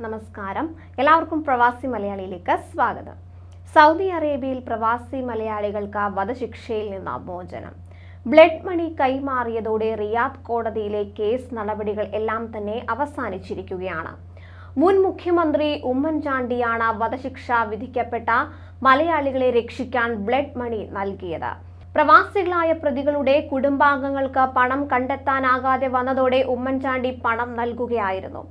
നമസ്കാരം. എല്ലാവർക്കും പ്രവാസി മലയാളിയിലേക്ക് സ്വാഗതം. സൗദി അറേബ്യയിൽ പ്രവാസി മലയാളികൾക്ക് വധശിക്ഷയിൽ നിന്ന് മോചനം. ബ്ലഡ് മണി കൈമാറിയതോടെ റിയാദ് കോടതിയിലെ കേസ് നടപടികൾ എല്ലാം തന്നെ അവസാനിച്ചിരിക്കുകയാണ്. മുൻ മുഖ്യമന്ത്രി ഉമ്മൻചാണ്ടിയാണ് വധശിക്ഷ വിധിക്കപ്പെട്ട മലയാളികളെ രക്ഷിക്കാൻ ബ്ലഡ് മണി നൽകിയത്. പ്രവാസികളായ പ്രതികളുടെ കുടുംബാംഗങ്ങൾക്ക് പണം കണ്ടെത്താനാകാതെ വന്നതോടെ ഉമ്മൻചാണ്ടി പണം നൽകുകയായിരുന്നു.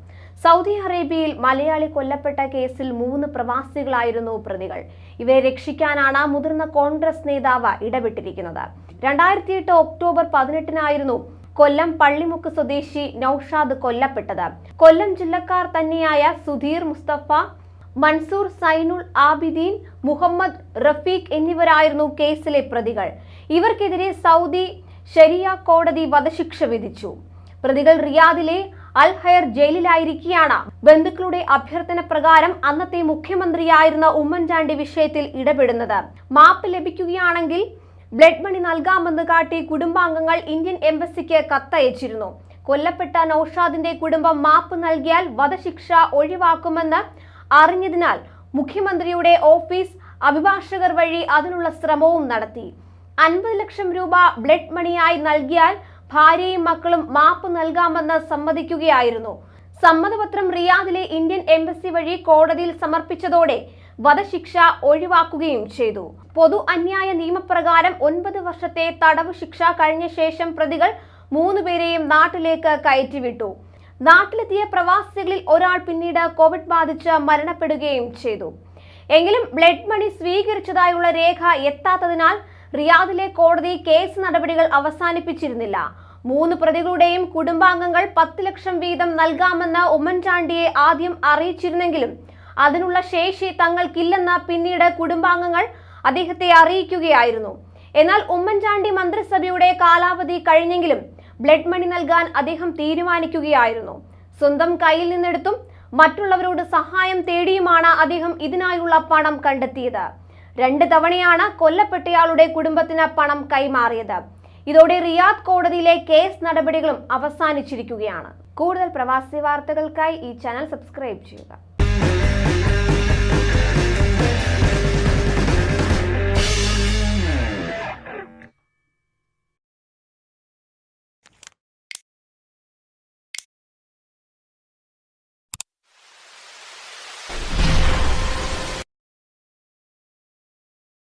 സൗദി അറേബ്യയിൽ മലയാളി കൊല്ലപ്പെട്ട കേസിൽ മൂന്ന് പ്രവാസികളായിരുന്നു പ്രതികൾ. ഇവരെ രക്ഷിക്കാനാണ് മുതിർന്ന കോൺഗ്രസ് നേതാവ് ഇടപെട്ടിരിക്കുന്നത്. രണ്ടായിരത്തി എട്ട് ഒക്ടോബർ പതിനെട്ടിനായിരുന്നു കൊല്ലം പള്ളിമുക്ക് സ്വദേശി നൌഷാദ് കൊല്ലപ്പെട്ടത്. കൊല്ലം ജില്ലക്കാർ തന്നെയായ സുധീർ മുസ്തഫ മൻസൂർ സൈനുൽ ആബിദീൻ മുഹമ്മദ് റഫീഖ് എന്നിവരായിരുന്നു കേസിലെ പ്രതികൾ. ഇവർക്കെതിരെ സൗദി ശരിയ കോടതി വധശിക്ഷ വിധിച്ചു. പ്രതികൾ റിയാദിലെ അൽ ഹയർ ജയിലിലായിരിക്കെയാണ്. ബന്ധുക്കളുടെ അഭ്യർത്ഥന പ്രകാരം അന്നത്തെ മുഖ്യമന്ത്രിയായിരുന്ന ഉമ്മൻചാണ്ടി വിഷയത്തിൽ ഇടപെടുന്നത്. മാപ്പ് ലഭിക്കുകയാണെങ്കിൽ ബ്ലഡ് മണി നൽകാമെന്ന് കാട്ടി കുടുംബാംഗങ്ങൾ ഇന്ത്യൻ എംബസിക്ക് കത്തയച്ചിരുന്നു. കൊല്ലപ്പെട്ട നൌഷാദിന്റെ കുടുംബം മാപ്പ് നൽകിയാൽ വധശിക്ഷ ഒഴിവാക്കുമെന്ന് അറിഞ്ഞതിനാൽ മുഖ്യമന്ത്രിയുടെ ഓഫീസ് അഭിഭാഷകർ വഴി അതിനുള്ള ശ്രമവും നടത്തി. അൻപത് ലക്ഷം രൂപ ബ്ലഡ് മണിയായി നൽകിയാൽ ഭാര്യയും മക്കളും മാപ്പ് നൽകാമെന്ന് സമ്മതിക്കുകയായിരുന്നു. സമ്മതപത്രം റിയാദിലെ ഇന്ത്യൻ എംബസി വഴി കോടതിയിൽ സമർപ്പിച്ചതോടെ വധശിക്ഷ ഒഴിവാക്കുകയും ചെയ്തു. പൊതു അന്യായ നിയമപ്രകാരം ഒൻപത് വർഷത്തെ തടവ് ശിക്ഷ കഴിഞ്ഞ ശേഷം പ്രതികൾ മൂന്നുപേരെയും നാട്ടിലേക്ക് കയറ്റിവിട്ടു. നാട്ടിലെത്തിയ പ്രവാസികളിൽ ഒരാൾ പിന്നീട് കോവിഡ് ബാധിച്ച് മരണപ്പെടുകയും ചെയ്തു. എങ്കിലും ബ്ലഡ് മണി സ്വീകരിച്ചതായുള്ള രേഖ എത്താത്തതിനാൽ റിയാദിലെ കോടതി കേസ് നടപടികൾ അവസാനിപ്പിച്ചിരുന്നില്ല. മൂന്ന് പ്രതികളുടെയും കുടുംബാംഗങ്ങൾ പത്ത് ലക്ഷം വീതം നൽകാമെന്ന് ഉമ്മൻചാണ്ടിയെ ആദ്യം അറിയിച്ചിരുന്നെങ്കിലും അതിനുള്ള ശേഷി തങ്ങൾക്കില്ലെന്ന് പിന്നീട് കുടുംബാംഗങ്ങൾ അദ്ദേഹത്തെ അറിയിക്കുകയായിരുന്നു. എന്നാൽ ഉമ്മൻചാണ്ടി മന്ത്രിസഭയുടെ കാലാവധി കഴിഞ്ഞെങ്കിലും ബ്ലഡ് മണി നൽകാൻ അദ്ദേഹം തീരുമാനിക്കുകയായിരുന്നു. സ്വന്തം കയ്യിൽ നിന്നെടുത്തും മറ്റുള്ളവരോട് സഹായം തേടിയുമാണ് അദ്ദേഹം ഇതിനായുള്ള പണം കണ്ടെത്തിയത്. രണ്ട് തവണയാണ് കൊല്ലപ്പെട്ടയാളുടെ കുടുംബത്തിന് പണം കൈമാറിയത്. ഇതോടെ റിയാദ് കോടതിയിലെ കേസ് നടപടികളും അവസാനിച്ചിരിക്കുകയാണ്. കൂടുതൽ പ്രവാസി വാർത്തകൾക്കായി ഈ ചാനൽ സബ്സ്ക്രൈബ് ചെയ്യുക.